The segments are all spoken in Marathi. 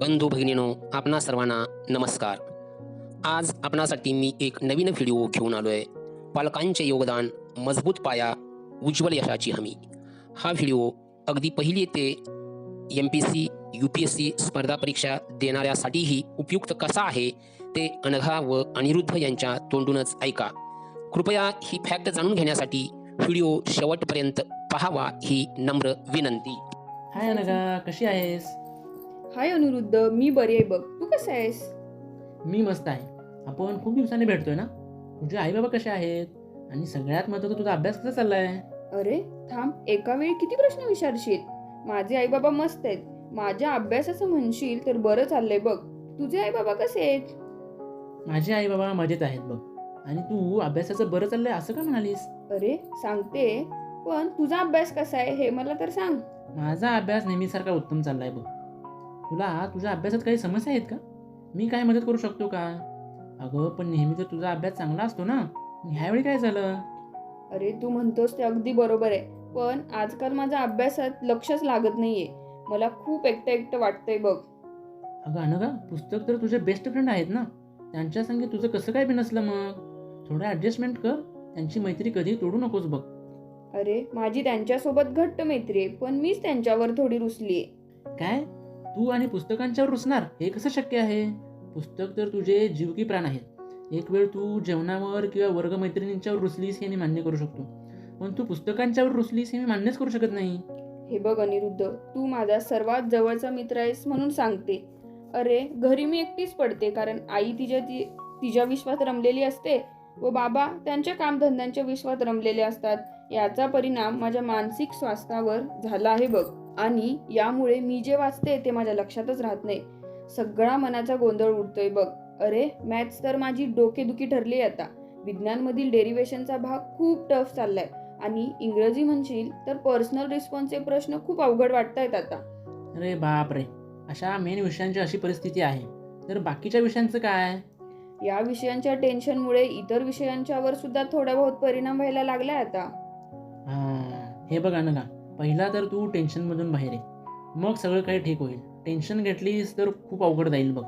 बंधू भगिनीनो आपणा सर्वांना नमस्कार. आज आपणासाठी मी एक नवीन व्हिडिओ घेऊन आलो आहे पालकांचे योगदान मजबूत पाया उज्ज्वल यशाची हमी. हा व्हिडिओ अगदी पहिली ते M P S C U P S स्पर्धा परीक्षा देणाऱ्यासाठीही उपयुक्त कसा आहे ते अनघा व अनिरुद्ध यांच्या तोंडूनच ऐका. कृपया ही फॅक्ट जाणून घेण्यासाठी व्हिडिओ शेवटपर्यंत पाहावा ही नम्र विनंती. हाय अनघा कशी आहेस? हाय अनिरुद्ध मी बरी आहे बघ. तू कसा आहेस? मी मस्त आहे. आपण खूप दिवसांनी भेटतोय ना? तुझे आई बाबा कसे आहेत? आणि सगळ्यात महत्त्वाचं तुझा अभ्यास कसा चाललाय? अरे थांब. एका वेळी किती प्रश्न विचारशील? माझे आई बाबा मस्त आहेत. माझ्या अभ्यासाचं म्हणशील तर बरं चाललंय बघ. तुझे आई बाबा कसे आहेत? माझे आई बाबा मजेत आहेत बघ. आणि तू अभ्यासाचं बरं चाललंय असं का म्हणालीस? अरे सांगते. पण तुझा अभ्यास कसा आहे हे मला तर सांग. माझा अभ्यास नेहमीसारखा उत्तम चाललाय बघ. तुला तुझ्या अभ्यासात काही समस्या आहेत का? मी काय मदत करू शकतो का? अगं पण नेहमी तर तुझा अभ्यास चांगला असतो ना ह्यावेळी काय झालं? अरे तू म्हणतोस ते अगदी बरोबर आहे. पण आजकाल माझ्या अभ्यासात लक्षच लागत नाहीये. मला खूप एकटं एकटं वाटतंय बघ. अगं अनघा पुस्तक तर तुझे बेस्ट फ्रेंड आहेत ना? त्यांच्या संगे तुझं कसं काय बी नसलं मग? थोडं ॲडजस्टमेंट कर. त्यांची मैत्री कधी तोडू नकोस बघ. अरे माझी त्यांच्यासोबत घट्ट मैत्री आहे पण मीच त्यांच्यावर थोडी रुसली आहे काय? तू आणि पुस्तकांच्यावर रुसणार हे कसं शक्य आहे? पुस्तक तर तुझे जीवकी प्राण आहेत. एक वेळ तू जेवणावर किंवा वर्गमैत्रिणींच्यावर रुसलीस हे मी मान्य करू शकतो. पण तू पुस्तकांच्यावर रुसलीस हे मी मान्यच करू शकत नाही. हे बघ अनिरुद्ध तू माझा सर्वात जवळचा मित्र आहेस म्हणून सांगते. अरे घरी मी एकटीच पडते कारण आई तिच्या ती तिच्या विश्वात रमलेली असते व बाबा त्यांच्या कामधंद्यांच्या विश्वात रमलेले असतात. याचा परिणाम माझ्या मानसिक स्वास्थ्यावर झाला आहे बघ. आणि यामुळे मी जे वाचते ते माझ्या लक्षातच राहत नाही. सगळा मनाचा गोंधळ उडतोय बघ. अरे मॅथ्स तर माझी डोकेदुखी ठरली आहे आता. विज्ञानमधील डेरिवेशनचा भाग खूप टफ चाललाय. आणि इंग्रजी म्हणशील तर पर्सनल रिस्पॉन्सचे प्रश्न खूप अवघड वाटतायत आता. अरे बाप रे अशा मेन विषयांची अशी परिस्थिती आहे. तर बाकीच्या विषयांचं काय? या विषयांच्या टेन्शनमुळे इतर विषयांच्यावर सुद्धा थोडा बहुत परिणाम व्हायला लागलाय आता. हां हे बघ अनघा पहिला तर तू टेन्शनमधून बाहेर ये. मग सगळं काही ठीक होईल. टेन्शन घेतलीस तर खूप अवघड जाईल बघ.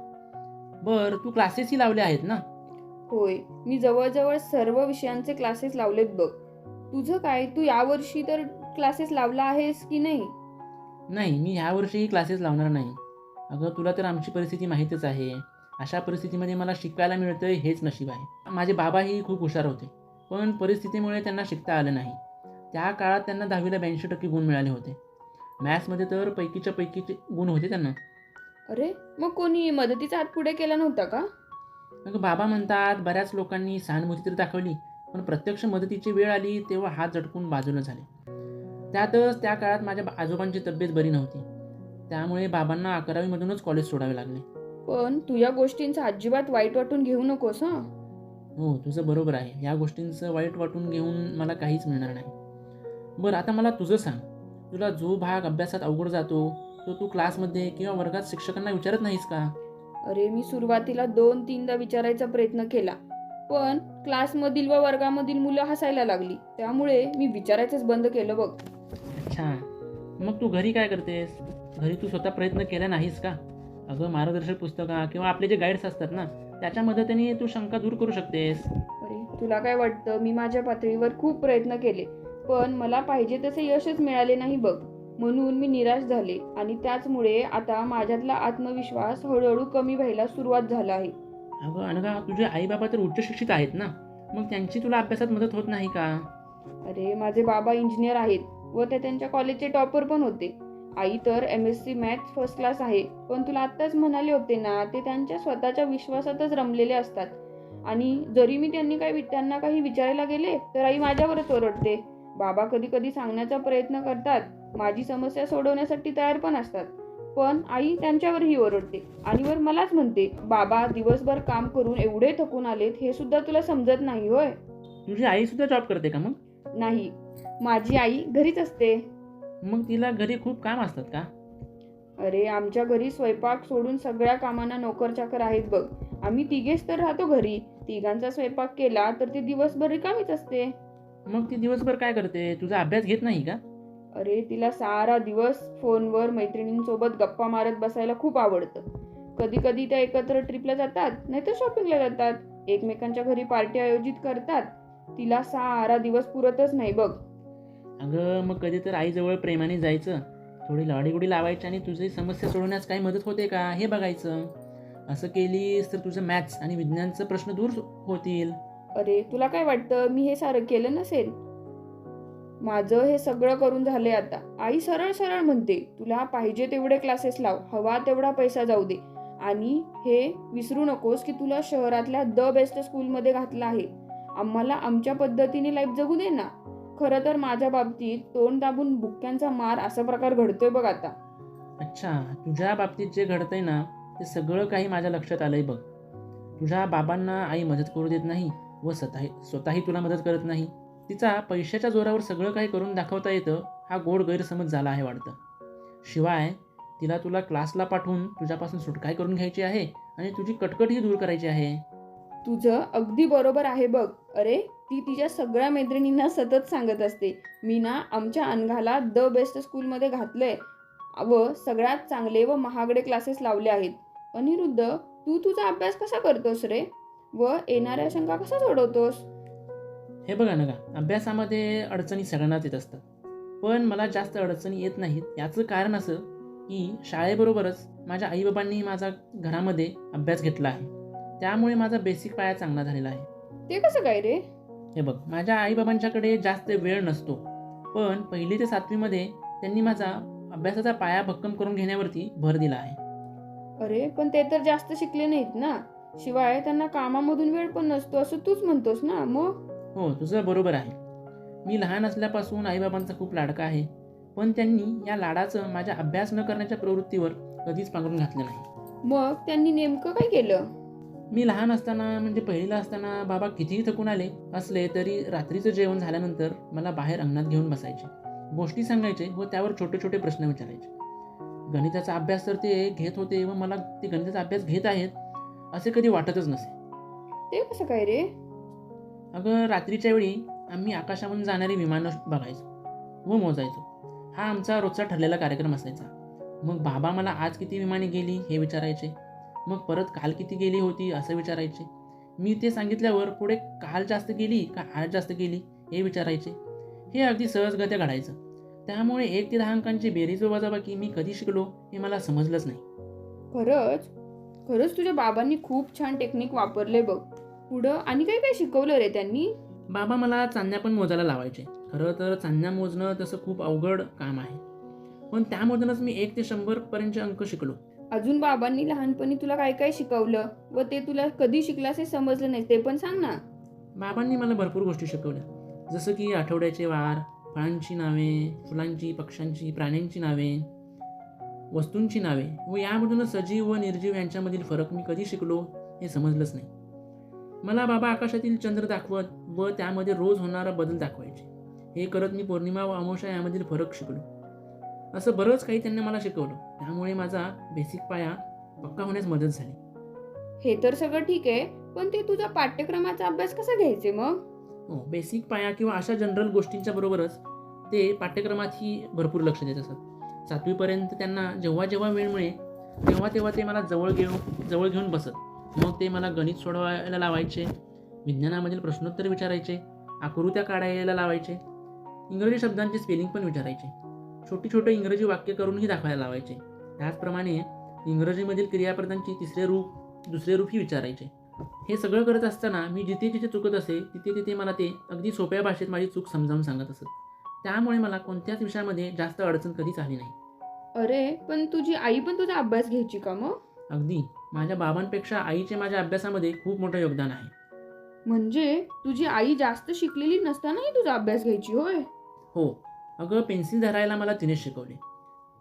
बर तू क्लासेसही लावले आहेत ना? होय. मी जवळजवळ सर्व विषयांचे क्लासेस लावलेत बघ. तुझं काय? तू यावर्षी तर क्लासेस लावला आहेस की नाही? नाही मी ह्या वर्षीही क्लासेस लावणार नाही. अगं तुला तर आमची परिस्थिती माहीतच आहे. अशा परिस्थितीमध्ये मला शिकायला मिळतंय हेच नशीब आहे. माझे बाबाही खूप हुशार होते पण परिस्थितीमुळे त्यांना शिकता आलं नाही. त्या काळात त्यांना दहावीला ब्याऐंशी टक्के गुण मिळाले होते. मॅथ्समध्ये तर पैकीच्या पैकीचे गुण होते त्यांना. अरे मग कोणी मदतीचा हात पुढे केला नव्हता का? मग बाबा म्हणतात बऱ्याच लोकांनी सहानुभूती तर दाखवली पण प्रत्यक्ष मदतीची वेळ आली तेव्हा हात झटकून बाजूला झाले. त्यातच त्या काळात माझ्या आजोबांची तब्येत बरी नव्हती. त्यामुळे बाबांना अकरावीमधूनच कॉलेज सोडावे लागले. पण तू या गोष्टींचा अजिबात वाईट वाटून घेऊ नकोस हा? हो तुझं बरोबर आहे. या गोष्टींचं वाईट वाटून घेऊन मला काहीच मिळणार नाही. बरं आता मला तुझं सांग. तुला जो भाग अभ्यासात अवघड जातो तो तू क्लासमध्ये किंवा वर्गात शिक्षकांना विचारत नाहीस का? अरे मी सुरुवातीला दोन तीनदा विचारायचा प्रयत्न केला पण क्लासमधील व वर्गामधील मुलं हसायला लागली. त्यामुळे मी विचारायचंच बंद केलं बघ. अच्छा. मग तू घरी काय करतेस? घरी तू स्वतः प्रयत्न केला नाहीस का? अगं मार्गदर्शक पुस्तका किंवा आपले जे गाईड्स असतात ना त्याच्या मदतीने तू शंका दूर करू शकतेस. अरे तुला काय वाटतं? मी माझ्या पातळीवर खूप प्रयत्न केले. पण मला पाहिजे तसे यशच मिळाले नाही बघ. म्हणून मी निराश झाले आणि त्याचमुळे आता माझ्यातला आत्मविश्वास हळूहळू कमी व्हायला सुरुवात झाला आहे. अगं अनघा तुझे आई बाबा तर उच्च शिक्षित आहेत ना? मग त्यांची तुला अभ्यासात मदत होत नाही का? अरे माझे बाबा इंजिनियर आहेत व ते त्यांच्या कॉलेजचे टॉपर पण होते. आई तर M S C maths first class आहे पण तुला आत्ताच म्हणाले होते ना ते त्यांच्या स्वतःच्या विश्वासातच रमलेले असतात. आणि जरी मी त्यांनी काही त्यांना काही विचारायला गेले तर आई माझ्यावरच ओरडते. बाबा कधी कधी सांगण्याचा प्रयत्न करतात. माझी समस्या सोडवण्यासाठी तयार पण असतात. पण आई त्यांच्यावरही ओरडते आणि वर मलाच म्हणते बाबा दिवसभर काम करून एवढे थकून आलेत हे सुद्धा तुला समजत नाही होय. तुझी आई सुद्धा जॉब करते का मग? नाही. माझी आई घरीच असते. मग तिला घरी खूप काम असतात का? अरे आमच्या घरी स्वयंपाक सोडून सगळ्या कामांना नोकर चाकर आहेत बघ. आम्ही तिघेच तर राहतो घरी. तिघांचा स्वयंपाक केला तर ती दिवसभर रिकामीच असते. मग ती दिवसभर काय करते? तुझा अभ्यास घेत नाही का? अरे तिला सारा दिवस फोनवर मैत्रिणींसोबत गप्पा मारत बसायला खूप आवडतं. कधी कधी त्या एकत्र ट्रिपला जातात नाहीतर शॉपिंगला जातात. एकमेकांच्या घरी पार्टी आयोजित करतात. तिला सारा दिवस पुरतच नाही बघ. अगं मग कधी तर आईजवळ प्रेमाने जायचं. थोडी लाडीगुडी लावायची आणि तुझी समस्या सोडवण्यास काही मदत होते का? हे बघायचं. असं केलीस तर तुझं मॅथ्स आणि विज्ञानचं प्रश्न दूर होतील. अरे तुला काय वाटतं? मी हे सारं केलं नसेल? माझं हे सगळं करून झालंय आता. आई सरळ सरळ म्हणते तुला पाहिजे तेवढे क्लासेस लाव. हवा तेवढा पैसा जाऊ दे. आणि हे विसरू नकोस की तुला शहरातल्या द बेस्ट स्कूलमध्ये घातलं आहे. आम्हाला आमच्या पद्धतीने लाईफ जगू दे ना. खरं तर माझ्या बाबतीत तोंड दाबून बुक्क्यांचा मार असा प्रकार घडतोय बघ आता. अच्छा तुझ्या बाबतीत जे घडतंय ना ते सगळं काही माझ्या लक्षात आलंय बघ. तुझ्या बाबांना आई मदत करू देत नाही. व स्वतः स्वतःही तुला मदत करत नाही. तिचा पैशाच्या जोरावर सगळं काही करून दाखवता येतं हा गोड गैरसमज झाला आहे वाटतं. शिवाय तिला तुला क्लासला पाठवून तुझ्यापासून सुटकाय करून घ्यायची आहे आणि तुझी कटकटही दूर करायची आहे. तुझं अगदी बरोबर आहे बघ. अरे ती तिच्या सगळ्या मैत्रिणींना सतत सांगत असते. मी ना आमच्या अनघाला द बेस्ट स्कूलमध्ये घातलंय व सगळ्यात चांगले व महागडे क्लासेस लावले आहेत. अनिरुद्ध तू तुझा अभ्यास कसा करतोस रे? व येणाऱ्या शंका कसा सोडवतोस? हे बघा ना का अभ्यासामध्ये अडचणी सगळ्यांनाच येत असतात. पण मला जास्त अडचणी येत नाहीत. याचं कारण असं की शाळेबरोबरच माझ्या आईबाबांनी माझा घरामध्ये अभ्यास घेतला आहे. त्यामुळे माझा बेसिक पाया चांगला झालेला आहे. ते कसं काय रे? हे बघ माझ्या आईबाबांच्याकडे जास्त वेळ नसतो. पण पहिली ते सातवीमध्ये त्यांनी माझा अभ्यासाचा पाया भक्कम करून घेण्यावरती भर दिला आहे. अरे पण ते तर जास्त शिकले नाहीत ना. शिवाय त्यांना कामामधून वेळ पण नसतो असं तूच म्हणतोस ना मग हो तुझं बरोबर आहे. मी लहान असल्यापासून आईबाबांचा खूप लाडका आहे. पण त्यांनी या लाडाचं माझ्या अभ्यास न करण्याच्या प्रवृत्तीवर कधीच पांघरून घातलं नाही. मग त्यांनी नेमकं काय केलं? मी लहान असताना म्हणजे पहिलीला असताना बाबा कितीही थकून आले असले तरी रात्रीचं जेवण झाल्यानंतर मला बाहेर अंगणात घेऊन बसायचे. गोष्टी सांगायचे व त्यावर छोटे छोटे प्रश्न विचारायचे. गणिताचा अभ्यास तर ते घेत होते व मला ते गणिताचा अभ्यास घेत आहेत असे कधी वाटतच नसे. ते कसं काय रे? अगं रात्रीच्या वेळी आम्ही आकाशामधून जाणारी विमानं बघायचो व मोजायचो. हा आमचा रोजचा ठरलेला कार्यक्रम असायचा. मग बाबा मला आज किती विमाने गेली हे विचारायचे. मग परत काल किती गेली होती असं विचारायचे. मी ते सांगितल्यावर पुढे काल जास्त गेली का आज जास्त गेली हे विचारायचे. हे अगदी सहजगत्या घडायचं. त्यामुळे एक ते दहा अंकांची बेरीज वजाबाकी मी कधी शिकलो हे मला समजलंच नाही. खरंच? खरंच तुझ्या बाबांनी खूप छान टेक्निक वापरले बघ. पुढं आणि काय काय शिकवलं रे त्यांनी. बाबा मला चांदण्या पण मोजायला लावायचे. खरं तर चांदण्या मोजणं तसं खूप अवघड काम आहे. पण त्यामधूनच मी एक ते शंभर पर्यंतचे अंक शिकलो. अजून बाबांनी लहानपणी तुला काय काय शिकवलं व ते तुला कधी शिकलास हे समजलं नाही ते पण सांग ना. बाबांनी मला भरपूर गोष्टी शिकवल्या. जसं की आठवड्याचे वार फळांची नावे फुलांची पक्ष्यांची प्राण्यांची नावे. वस्तूंची नावे व यामधूनच सजीव व निर्जीव यांच्यामधील फरक मी कधी शिकलो हे समजलंच नाही. मला बाबा आकाशातील चंद्र दाखवत व त्यामध्ये रोज होणारा बदल दाखवायचे. हे करत मी पौर्णिमा व अमावस्या यामधील फरक शिकलो. असं बरंच काही त्यांनी मला शिकवलं. त्यामुळे माझा बेसिक पाया पक्का होण्यास मदत झाली. हे तर सगळं ठीक आहे पण ते तुझा पाठ्यक्रमाचा अभ्यास कसा घ्यायचे मग? हो बेसिक पाया किंवा अशा जनरल गोष्टींच्या बरोबरच ते पाठ्यक्रमातही भरपूर लक्ष देत असत. सातवीपर्यंत त्यांना जेव्हा जेव्हा वेळ मिळे तेव्हा तेव्हा ते मला जवळ घेऊन जवळ घेऊन बसत. मग ते मला गणित सोडवायला लावायचे विज्ञानामधील प्रश्नोत्तर विचारायचे आकृत्या काढायला लावायचे इंग्रजी शब्दांचे स्पेलिंग पण विचारायचे. छोटी छोटे इंग्रजी वाक्य करूनही दाखवायला लावायचे. त्याचप्रमाणे इंग्रजीमधील क्रियापदांची तिसरे रूप दुसरे रूपही विचारायचे. हे सगळं करत असताना मी जिथे जिथे चुकत असे तिथे तिथे मला ते अगदी सोप्या भाषेत माझी चूक समजावून सांगत असत. त्यामुळे मला कोणत्याच विषयामध्ये जास्त अडचण कधीच आली नाही. अरे पण तुझी आई पण तुझा अभ्यास घ्यायची का मग? अगदी. माझ्या बाबांपेक्षा आईचे माझ्या अभ्यासामध्ये खूप मोठं योगदान आहे. म्हणजे तुझी आई जास्त शिकलेली नसतानाही तुझा अभ्यास घ्यायची होय? हो. अगं पेन्सिल धरायला मला तिनेच शिकवले.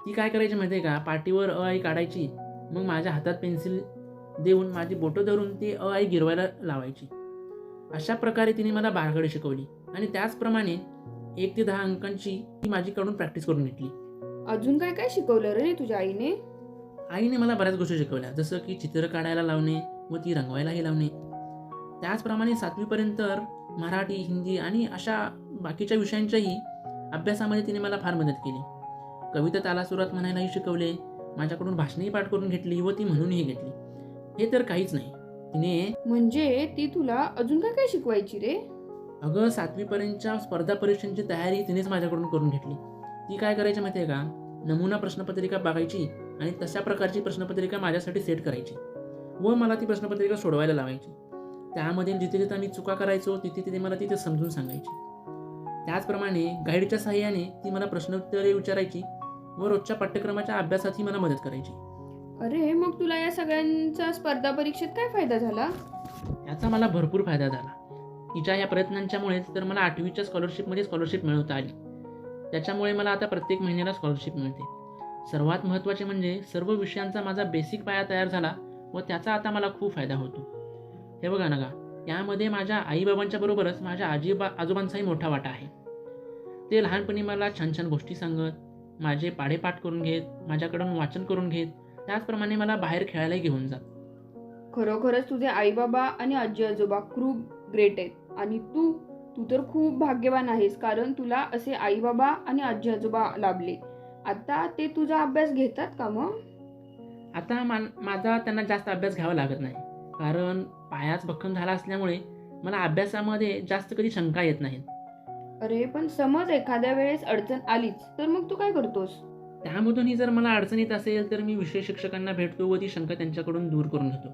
ती काय करायची माहिती आहे का? पाटीवर अ आई काढायची मग माझ्या हातात पेन्सिल देऊन माझी बोटं धरून ती अ आई गिरवायला लावायची. अशा प्रकारे तिने मला बारगडी शिकवली आणि त्याचप्रमाणे एक ते दहा अंकांची ती माझीकडून प्रॅक्टिस करून घेतली. अजून काय काय शिकवलं रे तुझ्या आईने? आईने मला बऱ्याच गोष्टी शिकवल्या जसं की चित्र काढायला लावणे व ती रंगवायलाही लावणे. त्याचप्रमाणे सातवीपर्यंत मराठी हिंदी आणि अशा बाकीच्या विषयांच्याही अभ्यासामध्ये तिने मला फार मदत केली. कविता तालासुरात म्हणायलाही शिकवले माझ्याकडून भाषणही पाठ करून घेतली व ती म्हणूनही घेतली. हे तर काहीच नाही. तिने म्हणजे ती तुला अजून काय काय शिकवायची रे? अगं सातवीपर्यंतच्या स्पर्धा परीक्षांची तयारी तिनेच माझ्याकडून करून घेतली. ती काय करायची माहिती आहे का? नमुना प्रश्नपत्रिका बघायची आणि तशा प्रकारची प्रश्नपत्रिका माझ्यासाठी सेट करायची व मला ती प्रश्नपत्रिका सोडवायला लावायची. त्यामध्ये जिथे जिथे मी चुका करायचो तिथे तिथे मला तिथे समजून सांगायची. त्याचप्रमाणे गाईडच्या सहाय्याने ती मला प्रश्नोत्तरे विचारायची व रोजच्या पाठ्यक्रमाच्या अभ्यासातही मला मदत करायची. अरे मग तुला या सगळ्यांचा स्पर्धा परीक्षेत काय फायदा झाला? याचा मला भरपूर फायदा झाला. तिच्या या प्रयत्नांच्यामुळेच तर मला आठवीच्या स्कॉलरशिपमध्ये स्कॉलरशिप मिळवता आली. त्याच्यामुळे मला आता प्रत्येक महिन्याला स्कॉलरशिप मिळते. सर्वात महत्त्वाचे म्हणजे सर्व विषयांचा माझा बेसिक पाया तयार झाला व त्याचा आता मला खूप फायदा होतो. हे बघा ना का यामध्ये माझ्या आईबाबांच्या बरोबरच माझ्या आजीबा आजोबांचाही मोठा वाटा आहे. ते लहानपणी मला छान छान गोष्टी सांगत माझे पाढेपाठ करून घेत माझ्याकडून वाचन करून घेत त्याचप्रमाणे मला बाहेर खेळायलाही घेऊन जात. खरोखरच तुझे आईबाबा आणि आजी आजोबा खूप ग्रेट आहेत आणि तू तू तर खूप भाग्यवान आहेस कारण तुला असे आईबाबा आणि आजी आजोबा लाभले. आता ते तुझा अभ्यास घेतात का मग? आता मा माझा त्यांना जास्त अभ्यास घ्यावा लागत नाही. कारण पायाच भक्कम झाला असल्यामुळे मला अभ्यासामध्ये जास्त कधी शंका येत नाहीत. अरे पण समज एखाद्या वेळेस अडचण आलीच तर मग तू काय करतोस? त्यामधूनही जर मला अडचण येत असेल तर मी विषय शिक्षकांना भेटतो व ती शंका त्यांच्याकडून दूर करून घेतो.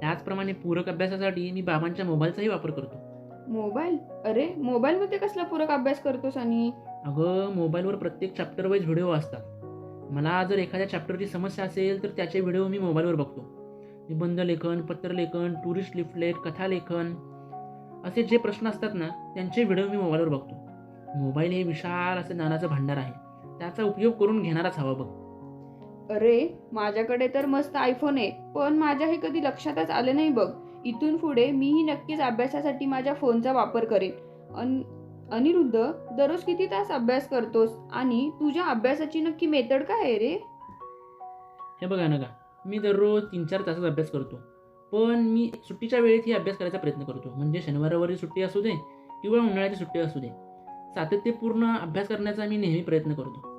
त्याचप्रमाणे पूरक अभ्यासासाठी मी बाबांच्या मोबाईलचाही वापर करतो. मोबाईल? अरे मोबाईलमध्ये कसला पूरक अभ्यास करतोस आणि? अगं मोबाईलवर प्रत्येक चॅप्टर वाईज व्हिडिओ असतात मला जर एखाद्या चॅप्टरची समस्या असेल तर त्याचे व्हिडिओ मी मोबाईलवर बघतो. निबंध लेखन पत्रलेखन टुरिस्ट लिफलेट कथालेखन असे जे प्रश्न असतात ना त्यांचे व्हिडिओ मी मोबाईलवर बघतो. मोबाईल हे विशाल असं ज्ञानाचं भांडार आहे. त्याचा उपयोग करून घेणाराच हवा बघ. अरे माझ्याकडे तर मस्त आयफोन आहे पण माझ्या हे कधी लक्षातच आलं नाही बघ. इथून पुढे मीही नक्कीच अभ्यासासाठी माझ्या फोनचा वापर करेन. अन अनिरुद्ध दररोज किती तास अभ्यास करतोस? आणि तुझ्या अभ्यासाची नक्की मेथड काय आहे रे? हे बघा ना का मी दररोज तीन चार तासाचा अभ्यास करतो. पण मी सुट्टीच्या वेळेतही अभ्यास करायचा प्रयत्न करतो. म्हणजे शनिवार रविवारी सुट्टी असू दे किंवा उन्हाळ्याची सुट्टी असू दे. सातत्यपूर्ण अभ्यास करण्याचा मी नेहमी प्रयत्न करतो.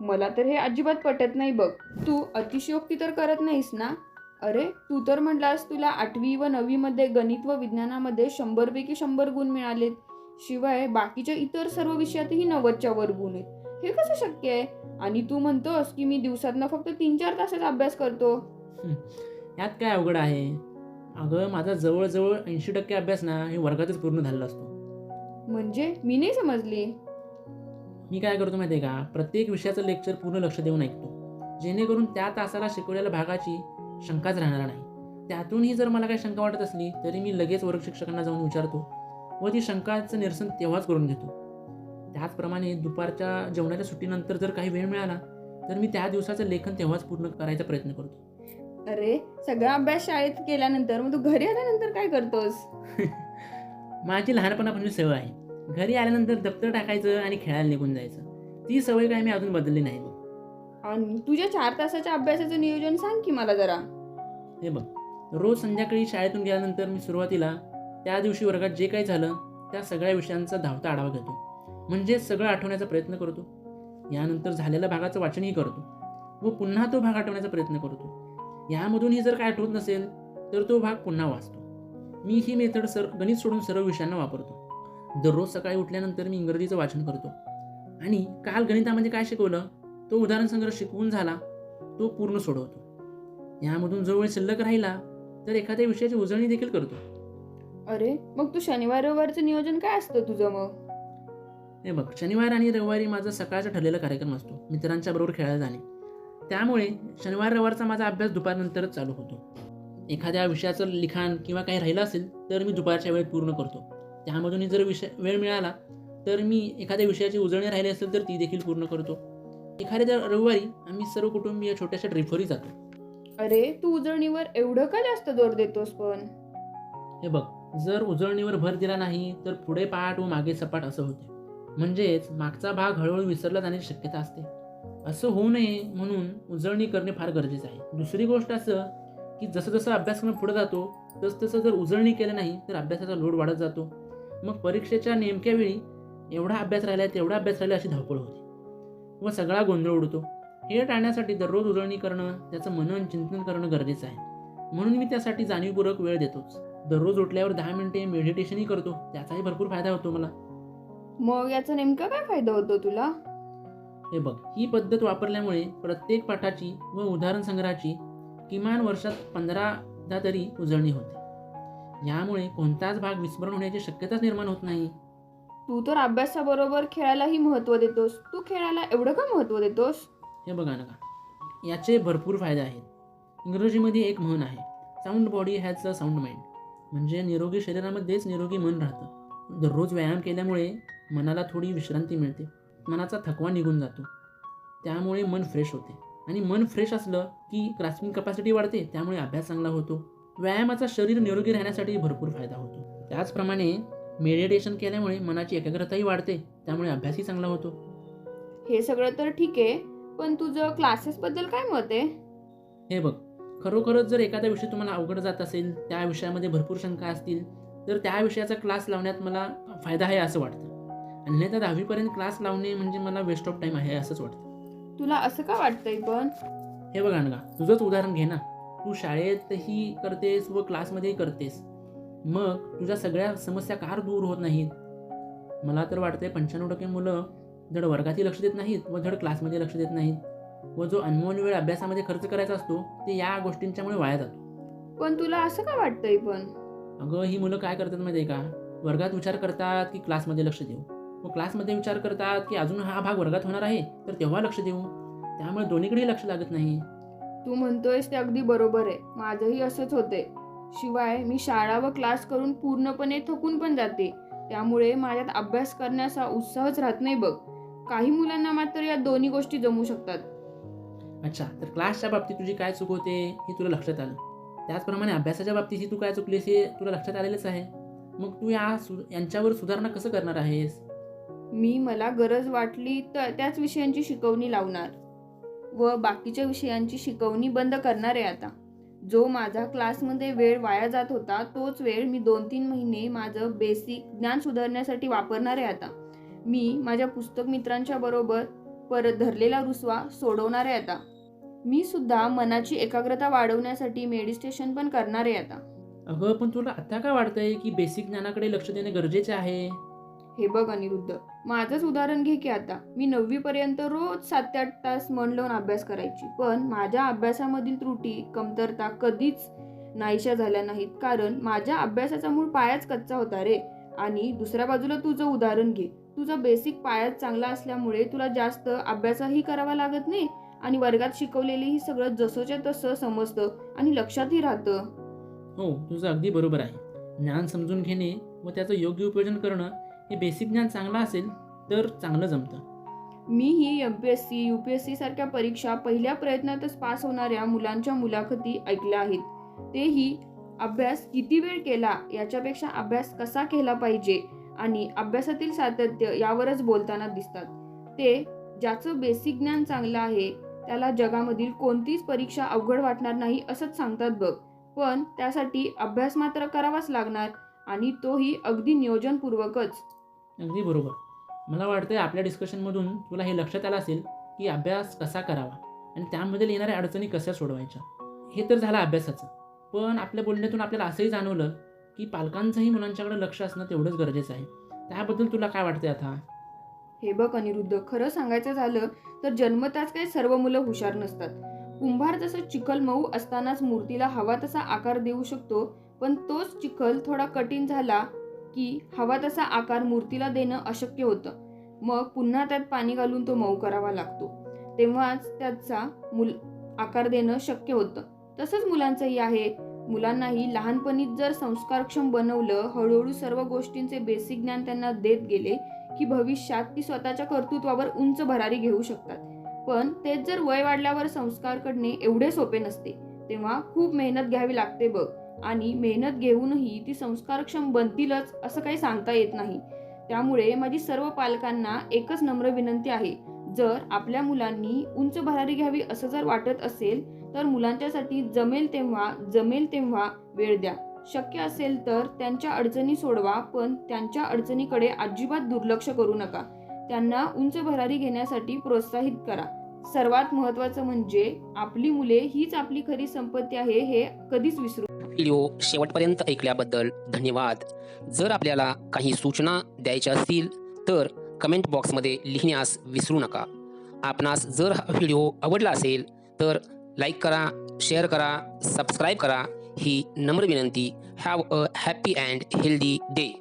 मला तर हे अजिबात पटत नाही बघ. तू अतिशयोक्ती तर करत नाहीस ना? अरे तू तर म्हटलास तुला आठवी व नववीमध्ये गणित व विज्ञानामध्ये शंभरपैकी शंभर गुण मिळालेत. शिवाय बाकीच्या इतर सर्व विषयातही नव्वदच्या वर गुण आहेत. हे कसं शक्य आहे? आणि तू म्हणतोस की मी दिवसातनं फक्त तीन चार तासाचा अभ्यास करतो. यात काय अवघड आहे? अगं माझा जवळजवळ ऐंशी टक्के अभ्यास ना हे वर्गातच पूर्ण झालेला असतो. म्हणजे मी नाही समजली. मी काय करतो माहिती आहे का? प्रत्येक विषयाचं लेक्चर पूर्ण लक्ष देऊन ऐकतो. जेणेकरून त्या तासाला शिकवलेल्या भागाची शंकाच राहणार नाही. त्यातूनही जर मला काही शंका वाटत असली तरी मी लगेच वर्ग शिक्षकांना जाऊन विचारतो व ती शंकाचं निरसन तेव्हाच करून घेतो. त्याचप्रमाणे दुपारच्या जेवणाच्या सुट्टीनंतर जर काही वेळ मिळाला तर मी त्या दिवसाचं लेखन तेव्हाच पूर्ण करायचा प्रयत्न करतो. अरे सगळा अभ्यास शाळेत केल्यानंतर? मग तू घरी आल्यानंतर काय करतोस? माझी लहानपणापासून सवय आहे. घरी आल्यानंतर दप्तर टाकायचं आणि खेळायला निघून जायचं. ती सवय काय मी अजून बदलली नाही. आणि तुझ्या चार तासाच्या अभ्यासाचं नियोजन सांग की मला जरा. हे बघ रोज संध्याकाळी शाळेतून गेल्यानंतर मी सुरुवातीला त्या दिवशी वर्गात जे काही झालं त्या सगळ्या विषयांचा धावता आढावा घेतो. म्हणजे सगळं आठवण्याचा प्रयत्न करतो. यानंतर झालेल्या भागाचं वाचनही करतो. व पुन्हा तो भाग आठवण्याचा प्रयत्न करतो. यामधूनही जर काय आठवत नसेल तर तो भाग पुन्हा वाचतो. मी ही मेथड सर गणित सोडून सर्व विषयांना वापरतो. दररोज सकाळी उठल्यानंतर मी इंग्रजीचं वाचन करतो. आणि काल गणितामध्ये काय शिकवलं? तो उदाहरण संग्रह शिकवून झाला तो पूर्ण सोडवतो. यामधून जो वेळ शिल्लक राहिला तर एखाद्या विषयाची उजळणी देखील करतो. अरे मग तू शनिवार रविवारचं नियोजन काय असतं तुझं मग? हे बघ शनिवार आणि रविवारी माझा सकाळचा ठरलेला कार्यक्रम असतो मित्रांच्या बरोबर खेळायला जाणे. त्यामुळे शनिवार रविवारचा माझा अभ्यास दुपारनंतरच चालू होतो. एखाद्या विषयाचं लिखाण किंवा काही राहिलं असेल तर मी दुपारच्या वेळेत पूर्ण करतो. त्यामधूनही जर विषय वेळ मिळाला तर मी एखाद्या विषयाची उजळणी राहिली असेल तर ती देखील पूर्ण करतो. एखाद्या रविवारी आम्ही सर्व कुटुंबीय छोट्याशा ट्रिपवरही जातो. अरे तू उजळणीवर एवढं का जास्त जोर देतोस पण? हे बघ जर उजळणीवर भर दिला नाही तर पुढे पाठ व मागे सपाट असं होते. म्हणजेच मागचा भाग हळूहळू विसरला जाण्याची शक्यता असते. असं होऊ नये म्हणून उजळणी करणे फार गरजेचं आहे. दुसरी गोष्ट असं की जसं जसं अभ्यासक्रम पुढे जातो तसं तसं जर उजळणी केलं नाही तर अभ्यासाचा लोड वाढत जातो. मग परीक्षेच्या नेमक्या वेळी एवढा अभ्यास राहिला तेवढा अभ्यास राहिला अशी धावपळ होते. व सगळा गोंधळ उडतो. हे टाळण्यासाठी दररोज उजळणी करणं त्याचं मनन चिंतन करणं गरजेचं आहे. म्हणून मी त्यासाठी जाणीवपूर्वक वेळ देतोच. दररोज उठल्यावर दहा मिनिटे मेडिटेशनही करतो. त्याचाही भरपूर फायदा होतो मला. मग याचा नेमका काय फायदा होतो तुला? हे बघ ही पद्धत वापरल्यामुळे प्रत्येक पाठाची व उदाहरण संग्रहाची किमान वर्षात पंधरादा तरी उजळणी होते. यामुळे कोणताच भाग विस्मरण होण्याची शक्यताच निर्माण होत नाही. तू तर अभ्यासाबरोबर खेळायलाही महत्त्व देतोस. तू खेळायला एवढं का महत्त्व देतोस? हे बघा ना का याचे भरपूर फायदे आहेत. इंग्रजीमध्ये एक म्हण आहे sound body has a sound mind म्हणजे निरोगी शरीरामध्येच निरोगी मन राहतं. दररोज व्यायाम केल्यामुळे मनाला थोडी विश्रांती मिळते. मनाचा थकवा निघून जातो. त्यामुळे मन फ्रेश होते. आणि मन फ्रेश असलं की ग्रास्पिंग कपॅसिटी वाढते त्यामुळे अभ्यास चांगला होतो. व्यायामाचा शरीर निरोगी राहण्यासाठी भरपूर फायदा होतो. त्याचप्रमाणे मेडिटेशन केल्यामुळे मनाची एकाग्रताही वाढते त्यामुळे अभ्यासही चांगला होतो. हे सगळं तर ठीक आहे पण तुझं क्लासेसबद्दल काय मत आहे? हे बघ खरोखरच जर एखादा विषय तुम्हाला अवघड जात असेल त्या विषयामध्ये भरपूर शंका असतील तर त्या विषयाचा क्लास लावण्यात मला फायदा आहे असं वाटतं. अन्यथा दहावीपर्यंत क्लास लावणे म्हणजे मला वेस्ट ऑफ टाईम आहे असंच वाटतं. तुला असं का वाटतंय पण? हे बघ अनगा तुझंच उदाहरण घे ना. तू शाळेतही करतेस व क्लासमध्येही करतेस. मग तुझ्या सगळ्या समस्या कार दूर होत नाहीत? मला तर वाटतंय पंच्याण्णव टक्के मुलं धड वर्गातही लक्ष देत नाहीत व धड क्लासमध्ये लक्ष देत नाहीत. व जो अनमोल वेळ अभ्यासामध्ये खर्च करायचा असतो ते या गोष्टींच्यामुळे वाया जातो. पण तुला असं का वाटतंय पण? अगं ही मुलं काय करतात माहिती आहे का? वर्गात विचार करतात की क्लासमध्ये लक्ष देऊ. व क्लासमध्ये विचार करतात की अजून हा भाग वर्गात होणार आहे तर तेव्हा लक्ष देऊ. त्यामुळे दोन्हीकडेही लक्ष लागत नाही. तू म्हणतोयस ते अगदी बरोबर आहे. माझंही असंच होते शिवाय मी शाळा व क्लास करून पूर्णपणे थकून पण जाते. त्यामुळे माझ्यात अभ्यास करण्याचा उत्साहच राहत नाही बघ. काही मुलांना मात्र या दोन्ही गोष्टी जमू शकतात. अच्छा तर क्लासच्या बाबतीत तुझी काय चूक होते हे तुला लक्षात आलं? त्याचप्रमाणे अभ्यासाच्या बाबतीत तू काय चुकलीस हे तुला लक्षात आलेलंच आहे. मग तू या सु यांच्यावर सुधारणा कसं करणार आहेस? मी मला गरज वाटली तर त्याच विषयांची शिकवणी लावणार. व बाकीच्या विषयांची शिकवणी बंद करणार आहे आता. जो माझा क्लासमध्ये वेळ वाया जात होता तोच वेळ मी दोन तीन महिने माझं बेसिक ज्ञान सुधारण्यासाठी वापरणार आहे आता. मी माझ्या पुस्तक मित्रांच्या बरोबर परत धरलेला रुसवा सोडवणार आहे आता. मी सुद्धा मनाची एकाग्रता वाढवण्यासाठी मेडिटेशन पण करणार आहे आता. अगं पण तुला आता काय वाटतंय की बेसिक ज्ञानाकडे लक्ष देणे गरजेचे आहे? हे बघ अनिरुद्ध माझंच उदाहरण घे की आता. मी नववीपर्यंत रोज सात ते आठ तास मन लावून अभ्यास करायची. पण माझ्या अभ्यासामधील त्रुटी कमतरता कधीच नाहीशा झाल्या नाहीत. कारण माझ्या अभ्यासाचा मूळ पायाच कच्चा होता रे. आणि दुसऱ्या बाजूला तुझं उदाहरण घे. तुझा बेसिक पायाच चांगला असल्यामुळे तुला जास्त अभ्यासही करावा लागत नाही आणि वर्गात शिकवलेलेही सगळं जसंच्या तसं समजतं आणि लक्षातही राहतं. हो तुझं अगदी बरोबर आहे. ज्ञान समजून घेणे व त्याचं योग्य उपयोजन करणं हे बेसिक ज्ञान चांगलं असेल तर चांगलं जमतं. मी ही M P S C U P S C सारख्या परीक्षा पहिल्या प्रयत्नातच पास होणाऱ्या मुलांच्या मुलाखती ऐकल्या आहेत. तेही अभ्यास किती वेळ केला याच्यापेक्षा अभ्यास कसा केला पाहिजे आणि अभ्यासातील सातत्य यावरच बोलताना दिसतात. ते ज्याचं बेसिक ज्ञान चांगलं आहे त्याला जगामधील कोणतीच परीक्षा अवघड वाटणार नाही असंच सांगतात बघ. पण त्यासाठी अभ्यास मात्र करावाच लागणार आणि तोही अगदी नियोजनपूर्वकच. अगदी बरोबर. मला वाटतं आपल्या डिस्कशनमधून तुला हे लक्षात आलं असेल की अभ्यास कसा करावा आणि त्यामध्ये येणाऱ्या अडचणी कशा सोडवायच्या. हे तर झालं अभ्यासाचं. पण आपल्या बोलण्यातून आपल्याला असंही जाणवलं की पालकांचंही मुलांच्याकडे लक्ष असणं तेवढंच गरजेचं आहे. त्याबद्दल तुला काय वाटतंय आता? हे बघ अनिरुद्ध खरं सांगायचं झालं तर जन्मताच काही सर्व मुलं हुशार नसतात. कुंभार जसं चिखल मऊ असतानाच मूर्तीला हवा तसा आकार देऊ शकतो पण तोच चिखल थोडा कठीण झाला की हवा तसा आकार मूर्तीला देणं अशक्य होतं. मग पुन्हा त्यात पाणी घालून तो मऊ करावा लागतो. तेव्हाच त्याचा मुल आकार देणं शक्य होतं. तसंच मुलांचंही आहे. मुलांनाही लहानपणीच जर संस्कारक्षम बनवलं हळूहळू सर्व गोष्टींचे बेसिक ज्ञान त्यांना देत गेले की भविष्यात ती स्वतःच्या कर्तृत्वावर उंच भरारी घेऊ शकतात. पण तेच जर वय वाढल्यावर संस्कार करणे एवढे सोपे नसते. तेव्हा खूप मेहनत घ्यावी लागते बघ. आणि मेहनत घेऊनही ती संस्कारक्षम बनतीलच असं काही सांगता येत नाही. त्यामुळे माझी सर्व पालकांना एकच नम्र विनंती आहे. जर आपल्या मुलांनी उंच भरारी घ्यावी असं जर वाटत असेल तर मुलांच्यासाठी जमेल तेव्हा जमेल तेव्हा वेळ द्या. शक्य असेल तर त्यांच्या अडचणी सोडवा पण त्यांच्या अडचणीकडे अजिबात दुर्लक्ष करू नका. त्यांना उंच भरारी घेण्यासाठी प्रोत्साहित करा. सर्वात महत्त्वाचं म्हणजे आपली मुले हीच आपली खरी संपत्ती आहे हे कधीच विसरू व्हिडिओ शेवटपर्यंत ऐकल्याबद्दल धन्यवाद. जर आपल्याला काही सूचना द्यायच्या असतील तर कमेंट बॉक्समध्ये लिहिण्यास विसरू नका. आपणास जर हा व्हिडिओ आवडला असेल तर लाईक करा शेअर करा सबस्क्राईब करा. ही नम्र विनंती. Have a happy and healthy day.